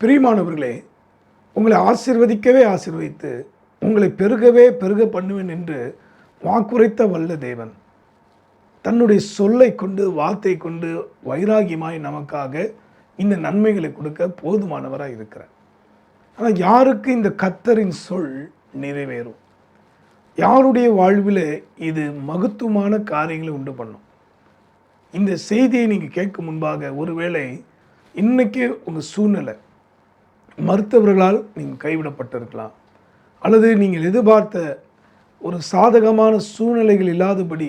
பிரியமானவர்களே உங்களை ஆசிர்வதிக்கவே ஆசிர்வதித்து உங்களை பெருகவே பெருக பண்ணுவேன் என்று வாக்குரைத்த வல்ல தேவன். தன்னுடைய சொல்லை கொண்டு வார்த்தை கொண்டு வைராகியமாய் நமக்காக இந்த நன்மைகளை கொடுக்க போதுமானவராக இருக்கிறார். ஆனால் யாருக்கு இந்த கத்தரின் சொல் நிறைவேறும்? யாருடைய வாழ்வில் இது மகத்துவமான காரியங்களை உண்டு பண்ணும்? இந்த செய்தியை நீங்கள் கேட்கும் முன்பாக ஒருவேளை இன்றைக்கே உங்கள் சூழ்நிலை மருத்துவர்களால் நீங்கள் கைவிடப்பட்டிருக்கலாம். அல்லது நீங்கள் எதிர்பார்த்த ஒரு சாதகமான சூழ்நிலைகள் இல்லாதபடி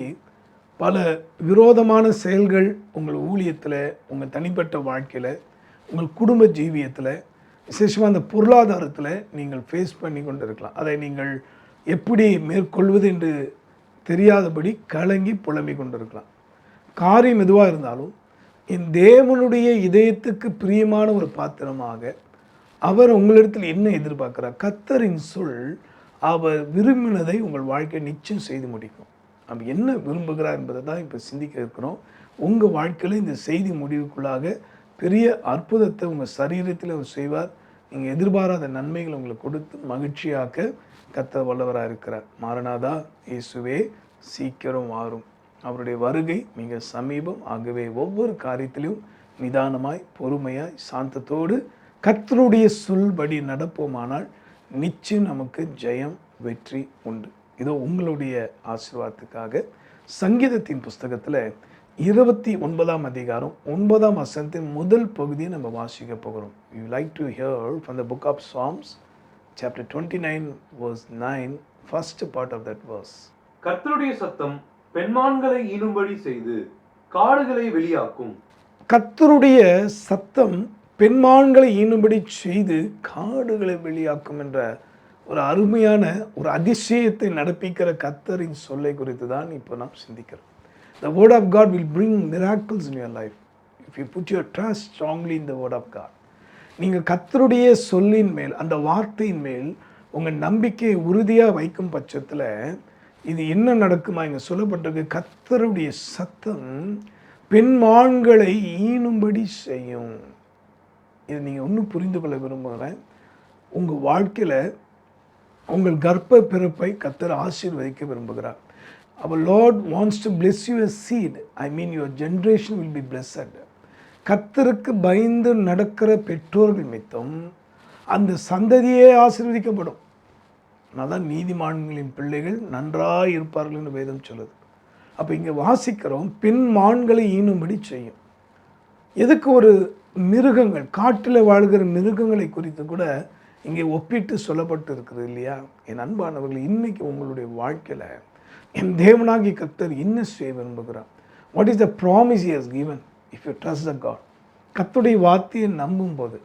பல விரோதமான செயல்கள் உங்கள் ஊழியத்தில் உங்கள் தனிப்பட்ட வாழ்க்கையில் உங்கள் குடும்ப ஜீவியத்தில் விசேஷமாக அந்த பொருளாதாரத்தில் நீங்கள் ஃபேஸ் பண்ணி கொண்டு இருக்கலாம் அதை நீங்கள் எப்படி மேற்கொள்வது என்று தெரியாதபடி கலங்கி புலம்பிக் கொண்டிருக்கலாம். காரியம் எதுவாக இருந்தாலும் என் தேவனுடைய இதயத்துக்கு பிரியமான ஒரு பாத்திரமாக அவர் உங்களிடத்தில் என்ன எதிர்பார்க்கிறார்? கத்தரின் சொல் அவர் விரும்பினதை உங்கள் வாழ்க்கை நிச்சயம் செய்து முடிக்கும். அவர் என்ன விரும்புகிறார் என்பதை தான் இப்போ சிந்திக்க இருக்கிறோம். உங்கள் வாழ்க்கையில் இந்த செய்தி முடிவுக்குள்ளாக பெரிய அற்புதத்தை உங்கள் சரீரத்தில் அவர் செய்வார். நீங்கள் எதிர்பாராத நன்மைகளை உங்களுக்கு கொடுத்து மகிழ்ச்சியாக்க கத்த வல்லவராக இருக்கிறார். மாரநாதா இயேசுவே சீக்கிரம் மாறும் அவருடைய வருகை மிக சமீபம். ஆகவே ஒவ்வொரு காரியத்திலும் நிதானமாய் பொறுமையாய் சாந்தத்தோடு கர்த்தருடைய சொல்படி நடப்போமானால் நிச்சயம் நமக்கு ஜெயம் வெற்றி உண்டு. இதோ உங்களுடைய ஆசீர்வாதத்துக்காக சங்கீதத்தின் புஸ்தகத்தில் இருபத்தி ஒன்பதாம் அதிகாரம் ஒன்பதாம் வசனத்தின் முதல் பகுதியை நம்ம வாசிக்க போகிறோம். You like to hear from the book of Psalms chapter twenty nine verse nine first part of that verse கர்த்தருடைய சத்தம் பெண்மான்களை ஈனும்படி செய்து காடுகளை வெளியாக்கும். கர்த்தருடைய சத்தம் பெண்மான்களை ஈனும்படி செய்து காடுகளை வெளியாக்கும் என்ற ஒரு அருமையான ஒரு அதிசயத்தை நடப்பிக்கிற கத்தரின் சொல்லை குறித்து தான் இப்போ நாம் சிந்திக்கிறோம். The word of God will bring miracles in your life if you put your trust strongly in the word of God நீங்கள் கத்தருடைய சொல்லின் மேல் அந்த வார்த்தையின் மேல் உங்கள் நம்பிக்கையை உறுதியாக வைக்கும் பட்சத்தில் இது என்ன நடக்குமா? இங்கே சொல்லப்பட்டிருக்கு கத்தருடைய சத்தம் பெண்மான்களை ஈனும்படி செய்யும். இதை நீங்கள் இன்னும் புரிந்து கொள்ள விரும்புகிறேன். உங்கள் வாழ்க்கையில் உங்கள் கர்ப்ப பிறப்பை கத்தர் ஆசீர்வதிக்க விரும்புகிறார். அவர் Lord wants to bless your seed I mean your generation will be blessed. கத்தருக்கு பயந்து நடக்கிற பெற்றோர்கள் நிமித்தம் அந்த சந்ததியே ஆசீர்வதிக்கப்படும். அதான் நீதிமான்களின் பிள்ளைகள் நன்றாக இருப்பார்கள் என்று வேதம் சொல்லுது. அப்போ இங்கே வாசிக்கிறோம் பெண் மான்களை ஈனும்படி செய்யும். எதுக்கு ஒரு மிருகங்கள் காட்டில் வாழ்கிற மிருகங்களை குறித்து கூட இங்கே ஒப்பிட்டு சொல்லப்பட்டு இருக்குது இல்லையா? என் அன்பானவர்கள் இன்னைக்கு உங்களுடைய வாழ்க்கையில் என் தேவனாகி கத்தர் என்ன செய்ய விரும்புகிறார்? What is the promise is given if you trust the God கத்துடைய வார்த்தையை நம்பும்போது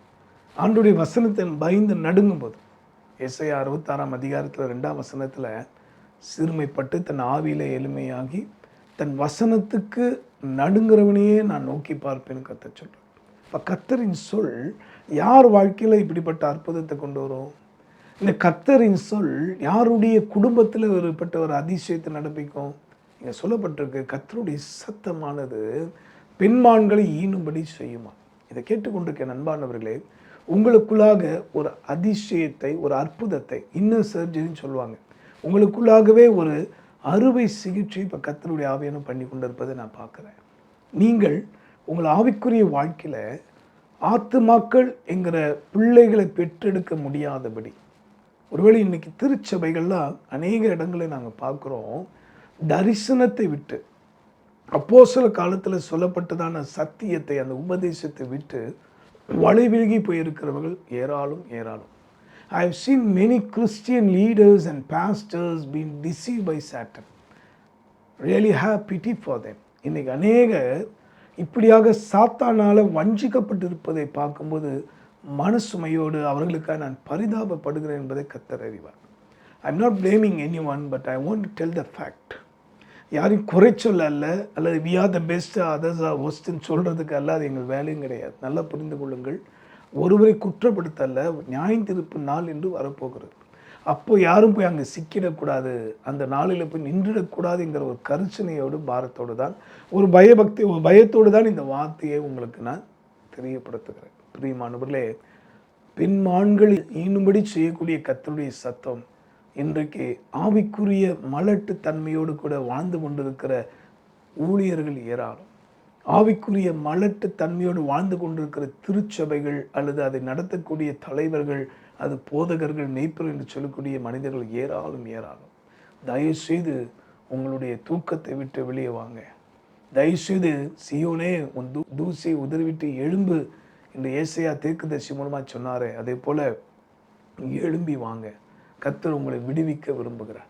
ஆண்டுடைய வசனத்தை பயந்து நடுங்கும் போது எஸ்ஐ அறுபத்தாறாம் அதிகாரத்தில் ரெண்டாம் வசனத்தில் சிறுமைப்பட்டு தன் ஆவியில் எளிமையாகி தன் வசனத்துக்கு நடுங்கிறவனையே நான் நோக்கி பார்ப்பேன்னு கத்த சொல்கிறேன் இப்போ கத்தரின் சொல் யார் வாழ்க்கையில் இப்படிப்பட்ட அற்புதத்தை கொண்டு வரும்? இந்த கத்தரின் சொல் யாருடைய குடும்பத்தில் ஒருப்பட்ட ஒரு அதிசயத்தை நடப்பிக்கும்? இங்கே சொல்லப்பட்டிருக்கு கத்தருடைய சத்தமானது பெண்மான்களை ஈனும்படி செய்யுமா? இதை கேட்டுக்கொண்டிருக்க நண்பானவர்களே உங்களுக்குள்ளாக ஒரு அதிசயத்தை ஒரு அற்புதத்தை இன்னர் சர்ஜரின்னு சொல்லுவாங்க. உங்களுக்குள்ளாகவே ஒரு அறுவை சிகிச்சை இப்போ கத்தனுடைய ஆவியானம் பண்ணி கொண்டிருப்பதை நான் பார்க்குறேன். நீங்கள் உங்கள் ஆவிக்குரிய வாழ்க்கையில் ஆத்துமாக்கள் என்கிற பிள்ளைகளை பெற்றெடுக்க முடியாதபடி ஒருவேளை இன்னைக்கு திருச்சபைகள்லாம் அநேக இடங்களை நாங்கள் பார்க்குறோம் தரிசனத்தை விட்டு அப்போ சில காலத்தில் சொல்லப்பட்டதான சத்தியத்தை அந்த உபதேசத்தை விட்டு வழிவிலகி போயிருக்கிறவர்கள் ஏராளம் ஏராளம். I have seen many Christian leaders and pastors been deceive by Satan really have pity for them இன்றைக்கி அநேக இப்படியாக சாத்தானால் வஞ்சிக்கப்பட்டிருப்பதை பார்க்கும்போது மனசுமையோடு அவர்களுக்காக நான் பரிதாபப்படுகிறேன் என்பதை கத்தறிவார் அறிவார். I am not blaming any one but I want tell the fact யாரையும் குறை சொல்ல அல்ல அல்லது we are the best others are ஒஸ்ட்டுன்னு சொல்கிறதுக்கு அல்ல அது எங்கள் வேலையும் கிடையாது. நல்லா புரிந்து கொள்ளுங்கள். ஒருவரை குற்றப்படுத்த அல்ல நியாயம் திருப்பு நாள் என்று வரப்போகிறது. அப்போ யாரும் போய் அங்கே சிக்கிடக்கூடாது அந்த நாளில் போய் நின்றுடக்கூடாதுங்கிற ஒரு கருச்சனையோடு பாரத்தோடு தான் ஒரு பயபக்தி ஒரு பயத்தோடு தான் இந்த வார்த்தையை உங்களுக்கு நான் தெரியப்படுத்துகிறேன். பிரியமானவர்களே பெண்மான்கள் ஈனும்படி செய்யக்கூடிய கத்தருடைய சத்தம் இன்றைக்கு ஆவிக்குரிய மலட்டு தன்மையோடு கூட வாழ்ந்து கொண்டிருக்கிற ஊழியர்கள் ஏராளம். ஆவிக்குரிய மலட்டு தன்மையோடு வாழ்ந்து கொண்டிருக்கிற திருச்சபைகள் அல்லது அதை நடத்தக்கூடிய தலைவர்கள் அது போதகர்கள் மெய்ப்பர்கள் என்று சொல்லக்கூடிய மனிதர்கள் ஏராளம் ஏராளம். தயவுசெய்து உங்களுடைய தூக்கத்தை விட்டு வெளியே வாங்க. தயவுசெய்து சியோனே உன் தூ தூசியை உதறிவிட்டு எழும்பு என்று ஏசையா தீர்க்கதரிசி மூலமாக சொன்னாரே. அதே போல் எழும்பி வாங்க. கத்தர் உங்களை விடுவிக்க விரும்புகிறார்.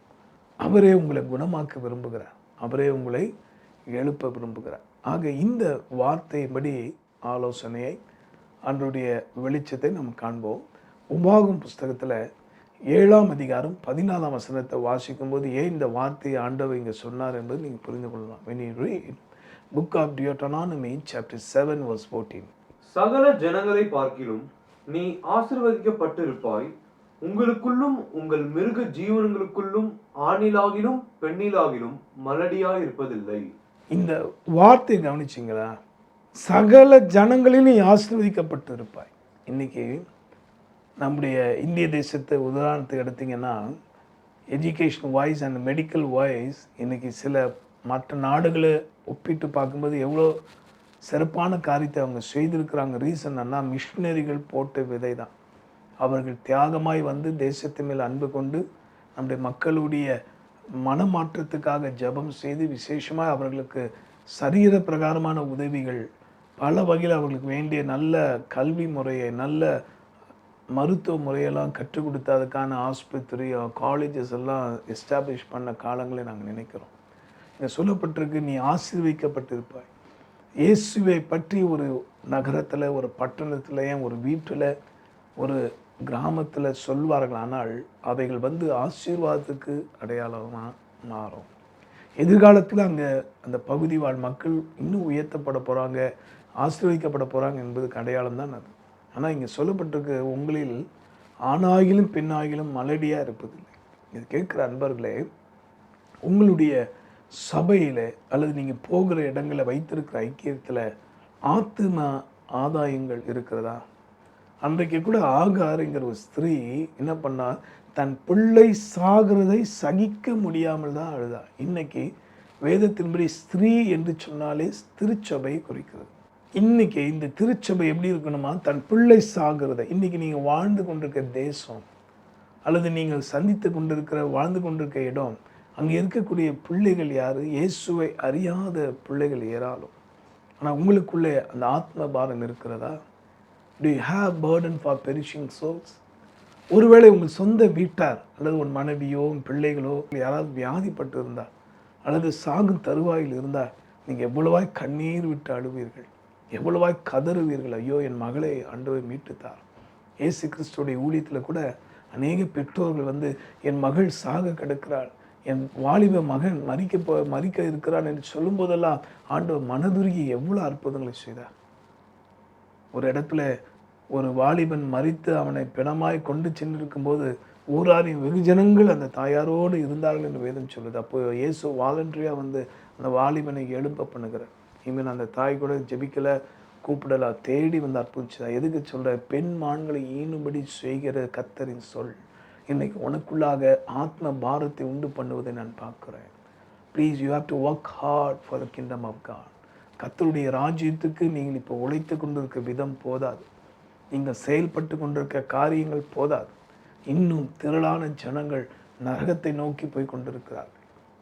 அவரே உங்களை குணமாக்க விரும்புகிறார். அவரே உங்களை எழுப்ப விரும்புகிறார். ஆக இந்த வார்த்தையின்படி ஆலோசனையை அன்றைய வெளிச்சத்தை நாம் காண்போம். உபாகும் புஸ்தகத்தில் ஏழாம் அதிகாரம் பதினாலாம் வசனத்தை வாசிக்கும்போது ஏன் இந்த வார்த்தையை ஆண்டவர் இங்கே சொன்னார் என்பது நீங்கள் புரிந்து கொள்ளலாம். When you read book of Deuteronomy chapter seven verse fourteen சகல ஜனங்களை பார்க்கிலும் நீ ஆசிர்வதிக்கப்பட்டிருப்பாய். உங்களுக்குள்ளும் உங்கள் மிருக ஜீவனங்களுக்குள்ளும் ஆணிலாகிலும் பெண்ணிலாகிலும் மலடியாய் இருப்பதில்லை. இந்த வார்த்தையை கவனிச்சிங்களா? சகல ஜனங்களிலும் நீ ஆசீர்வதிக்கப்பட்டு இருப்பாய் இன்னைக்கு நம்முடைய இந்திய தேசத்தை உதாரணத்துக்கு எடுத்திங்கன்னா education wise and medical wise இன்னைக்கு சில மற்ற நாடுகளை ஒப்பிட்டு பார்க்கும்போது எவ்வளோ சிறப்பான காரியத்தை அவங்க செய்திருக்கிறாங்க. ரீசன் என்ன மிஷினரிகள் போட்ட விதை தான் அவர்கள் தியாகமாய் வந்து தேசத்து மேல் அன்பு கொண்டு நம்முடைய மக்களுடைய மனமாற்றத்துக்காக ஜெபம் செய்து விசேஷமாக அவர்களுக்கு சரீர பிரகாரமான உதவிகள் பல வகையில் அவர்களுக்கு வேண்டிய நல்ல கல்வி முறையை நல்ல மருத்துவ முறையெல்லாம் கற்றுக் கொடுத்து அதுக்கான ஆஸ்பத்திரி காலேஜஸ் எல்லாம் எஸ்டாப்ளிஷ் பண்ண காலங்களை நாங்கள் நினைக்கிறோம். இங்கே சொல்லப்பட்டிருக்கு நீ ஆசீர்விக்கப்பட்டிருப்பாய். இயேசுவை பற்றி ஒரு நகரத்தில் ஒரு பட்டணத்தில் ஒரு வீட்டில் ஒரு கிராமத்தில் சொல்வார்கள் ஆனால் அவைகள் வந்து ஆசீர்வாதத்துக்கு அடையாளமாக மாறும் எதிர்காலத்தில் அங்கே அந்த பகுதி வாழ் மக்கள் இன்னும் உயர்த்தப்பட போகிறாங்க ஆசீர்வதிக்கப்பட போகிறாங்க என்பதுக்கு அடையாளம் தான் அது. ஆனால் இங்கே சொல்லப்பட்டிருக்க உங்களில் ஆணாகிலும் பெண்ணாகிலும் மலடியாக இருப்பதில்லை. இது கேட்குற அன்பர்களே உங்களுடைய சபையில் அல்லது நீங்கள் போகிற இடங்களை வைத்திருக்கிற ஐக்கியத்தில் ஆத்தும ஆதாயங்கள் இருக்கிறதா? அன்றைக்கு கூட ஆகாருங்கிற ஒரு ஸ்திரீ என்ன பண்ணா தன் பிள்ளை சாகிறதை சகிக்க முடியாமல் தான் அழுதா. இன்னைக்கு வேதத்தின்படி ஸ்திரீ என்று சொன்னாலே திருச்சபையை குறிக்கிறது இன்னைக்கு இந்த திருச்சபை எப்படி இருக்கணுமா? தன் பிள்ளை சாகிறதை. இன்னைக்கு நீங்கள் வாழ்ந்து கொண்டிருக்கிற தேசம் அல்லது நீங்கள் சந்தித்து கொண்டிருக்கிற வாழ்ந்து கொண்டிருக்க இடம் அங்கே இருக்கக்கூடிய பிள்ளைகள் யார்? இயேசுவை அறியாத பிள்ளைகள் ஏராளம். ஆனால் உங்களுக்குள்ளே அந்த ஆத்ம பாரம் இருக்கிறதா? Do you have burden for perishing souls ஒருவேளை உங்கள் சொந்த வீட்டார் அல்லது உன் மனைவியோ உன் பிள்ளைகளோ யாராவது வியாதிப்பட்டு இருந்தால் அல்லது சாகும் தருவாயில் இருந்தால் நீங்கள் எவ்வளவாய் கண்ணீர் விட்டு அழுவீர்கள் எவ்வளவாய் கதறுவீர்கள். ஐயோ என் மகளை ஆண்டவர் மீட்டுத்தார். ஏசு கிறிஸ்துடைய ஊழியத்தில் கூட அநேக பெற்றோர்கள் வந்து என் மகள் சாக கிடக்கிறாள் என் வாலிப மகன் மறிக்க போ மறிக்க இருக்கிறான் என்று சொல்லும்போதெல்லாம் ஆண்டவர் மனதுருகி எவ்வளோ அற்புதங்களை செய்தார். ஒரு இடத்துல ஒரு வாலிபன் மறித்து அவனை பிணமாய் கொண்டு சென்றிருக்கும்போது ஊராரின் வெகுஜனங்கள் அந்த தாயாரோடு இருந்தார்கள் என்று வேதம் சொல்லுது. அப்போ இயேசு வாலண்டரியாக வந்து அந்த வாலிபனை எழுப்ப பண்ணுகிறார். இவன் அந்த தாய் கூட ஜெபிக்கலை கூப்பிடலா தேடி வந்து அற்புதா எதுக்கு சொல்கிற பெண் மான்களை ஈனும்படி செய்கிற கத்தரின் சொல். இன்னைக்கு உனக்குள்ளாக ஆத்ம பாரத்தை உண்டு பண்ணுவதை நான் பார்க்குறேன். Please you have to work hard for the kingdom of God கத்தருடைய ராஜ்யத்துக்கு நீங்கள் இப்போ உழைத்து கொண்டிருக்க விதம் போதாது. நீங்கள் செயல்பட்டு கொண்டிருக்க காரியங்கள் போதாது. இன்னும் திரளான ஜனங்கள் நரகத்தை நோக்கி போய் கொண்டிருக்கிறார்கள்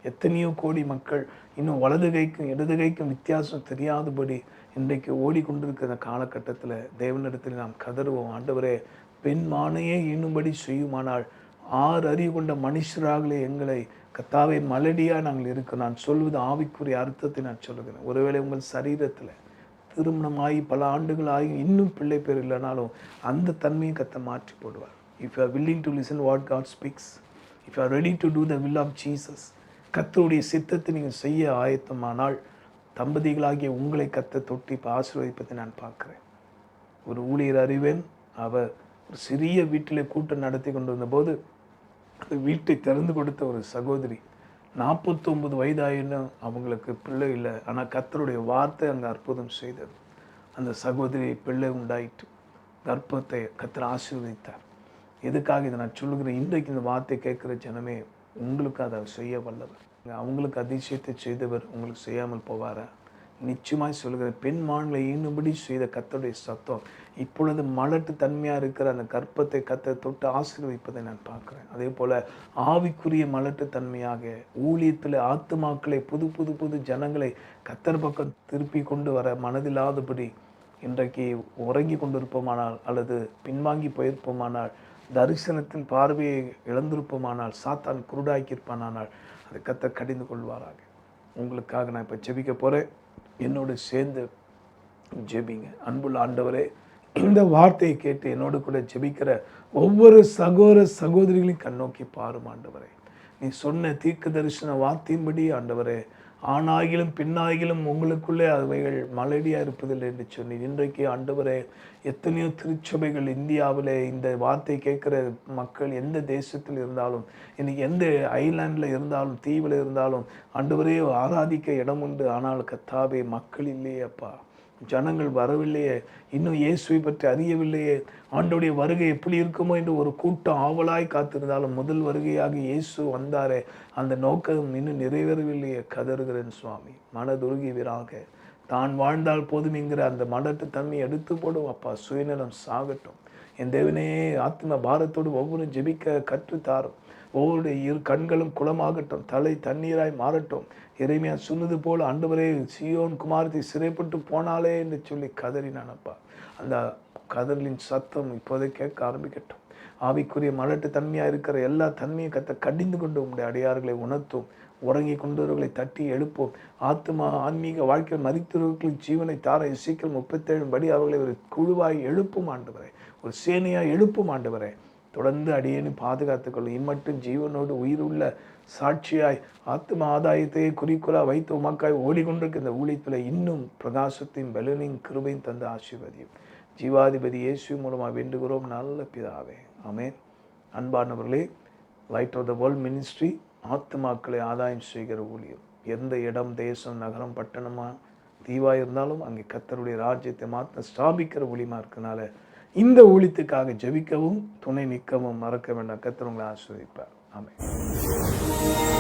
எத்தனையோ கோடி மக்கள் இன்னும் வலது கைக்கும் இடது கைக்கும் வித்தியாசம் தெரியாதபடி இன்றைக்கு ஓடிக்கொண்டிருக்கிற காலகட்டத்தில் தேவனிடத்தில் நாம் கதறுவோம். ஆண்டவரே பெண் மானையே இன்னும்படி செய்யுமானால் ஆறு அறிவு கொண்ட மனுஷராகலே எங்களை கத்தாவை மலடியாக நாங்கள் இருக்கோம் நான் சொல்வது ஆவிக்குரிய அர்த்தத்தை நான் சொல்லுகிறேன். ஒருவேளை உங்கள் சரீரத்தில் திருமணமாகி பல ஆண்டுகள் ஆகி இன்னும் பிள்ளை பேர் இல்லைனாலும் அந்த தன்மையை கத்த மாற்றி போடுவார். If you are willing to listen what God speaks if you are ready to do the will of Jesus கத்தருடைய சித்தத்தை நீங்கள் செய்ய ஆயத்தமானால் தம்பதிகளாகிய உங்களை கத்த தொட்டி இப்போ ஆசீர்வதிப்பதை நான் பார்க்குறேன். ஒரு ஊழியர் அறிவேன் அவர் ஒரு சிறிய வீட்டில் கூட்டம் நடத்தி கொண்டு வந்தபோது அந்த வீட்டை திறந்து கொடுத்த ஒரு சகோதரி நாற்பத்தொம்பது வயதாயினும் அவங்களுக்கு பிள்ளை இல்லை. ஆனால் கத்தருடைய வார்த்தை அங்கே அற்புதம் செய்தது. அந்த சகோதரி பிள்ளை உண்டாயிட்டு கர்ப்பத்தை கத்தர் ஆசீர்வதித்தார். எதுக்காக இதை நான் சொல்லுகிறேன்? இன்றைக்கு இந்த வார்த்தை கேட்குற ஜனமே உங்களுக்கு அதை செய்ய வல்லவர். அவங்களுக்கு அதிசயத்தை செய்தவர் உங்களுக்கு செய்யாமல் போவாரா? நிச்சயமாய் சொல்கிற பெண் மான்களை ஈனுபடி செய்த கத்தருடைய சத்தம். இப்பொழுது மலட்டு தன்மையாக இருக்கிற அந்த கற்பத்தை கத்தை தொட்டு ஆசீர்வதிப்பதை நான் பார்க்குறேன். அதே போல் ஆவிக்குரிய மலட்டு தன்மையாக ஊழியத்தில் ஆத்துமாக்களை புது புது புது ஜனங்களை கத்தர் பக்கம் திருப்பி கொண்டு வர மனதில்லாதபடி இன்றைக்கு உறங்கி கொண்டிருப்போமானால் அல்லது பின்வாங்கி போயிருப்போமானால் தரிசனத்தின் பார்வையை இழந்திருப்போமானால் சாத்தான் குருடாக்கியிருப்பானால் அதை கத்தை கடிந்து கொள்வாராக. உங்களுக்காக நான் இப்போ செபிக்க போகிறேன் என்னோடு சேர்ந்து ஜெபிங்க. அன்புள்ள ஆண்டவரே இந்த வார்த்தையை கேட்டு என்னோடு கூட ஜெபிக்கிற ஒவ்வொரு சகோதர சகோதரிகளையும் கண்ணோக்கி பாரும் ஆண்டவரே. நீ சொன்ன தீர்க்க தரிசன வார்த்தையின்படி ஆண்டவரே ஆணாகிலும் பெண்ணாகிலும் உங்களுக்குள்ளே அவைகள் மலடியாக இருப்பதில்லை என்று சொன்னி இன்றைக்கு ஆண்டவரே எத்தனையோ திருச்சபைகள் இந்தியாவில் இந்த வார்த்தை கேட்குற மக்கள் எந்த தேசத்தில் இருந்தாலும் இன்னைக்கு எந்த ஐலாண்டில் இருந்தாலும் தீவில் இருந்தாலும் ஆண்டவரே ஆராதிக்க இடம் உண்டு. ஆனால் கத்தாவே மக்கள் இல்லையே அப்பா. ஜனங்கள் வரவில்லையே இன்னும் இயேசுவை பற்றி அறியவில்லையே ஆண்டோடைய வருகை எப்படி இருக்குமோ என்று ஒரு கூட்டம் ஆவலாய் காத்திருந்தாலும் முதல் வருகையாக இயேசு வந்தாரே. அந்த நோக்கம் இன்னும் நிறைவேறவில்லையே கதறுகிறேன் சுவாமி. மனதுருகி விராக தான் வாழ்ந்தால் போதும் என்கிற அந்த மடட்டு தன்மை எடுத்து போடும். அப்பா சுயநலம் சாகட்டும். என் தேவனே ஆத்ம பாரத்தோடு ஒவ்வொரு ஜெபிக்க கற்றுத்தாரும். ஒவ்வொரு இரு கண்களும் குளமாகட்டும். தலை தண்ணீராய் மாறட்டும். இறைமையா சொன்னது போல் ஆண்டவரே சியோன் குமாரத்தை சிறைப்பட்டு போனாலே என்று சொல்லி கதறினானப்பா அந்த கதறலின் சத்தம் இப்போதே கேட்க ஆரம்பிக்கட்டும். ஆவிக்குரிய மலட்டு தன்மையாக இருக்கிற எல்லா தன்மையும் கத்த கடிந்து கொண்டு உங்களுடைய அடியார்களை உணர்த்தும். உறங்கி கொண்டவர்களை தட்டி எழுப்போம். ஆத்மா ஆன்மீக வாழ்க்கையில் மதித்தவர்களுக்கு ஜீவனை தார சீக்கிரம் முப்பத்தேழு படி அவர்களை ஒரு குழுவாய் எழுப்பும் ஆண்டவரை. ஒரு சேனையாக எழுப்பும் ஆண்டவரை. தொடர்ந்து அடியேன்னு பாதுகாத்துக்கொள்ளும் இம்மட்டும் ஜீவனோடு உயிருள்ள சாட்சியாய் ஆத்ம ஆதாயத்தையே குறிக்கோளாக வைத்து உமக்காய் ஓடிக்கொண்டிருக்க இந்த ஊழியத்தில் இன்னும் பிரகாசத்தையும் பலனையும் கிருபையும் தந்து ஆசீர்வதியும். ஜீவாதிபதி இயேசு மூலமாக வேண்டுகிறோம். நல்ல பிதாவே. ஆமென். அன்பானவர்களே light of the world ministry ஆத்துமாக்களை ஆதாயம் செய்கிற ஊழியம் எந்த இடம் தேசம் நகரம் பட்டணமா தீவா இருந்தாலும் அங்கே கத்தருடைய ராஜ்யத்தை மாற்ற ஸ்தாபிக்கிற ஊழியமாக இருக்கனால இந்த ஊழியத்துக்காக ஜெபிக்கவும் துணை நிற்கவும் மறக்க வேண்டாம். கத்தர் உங்களை ஆஸ்வதிப்பார் ஆமாம்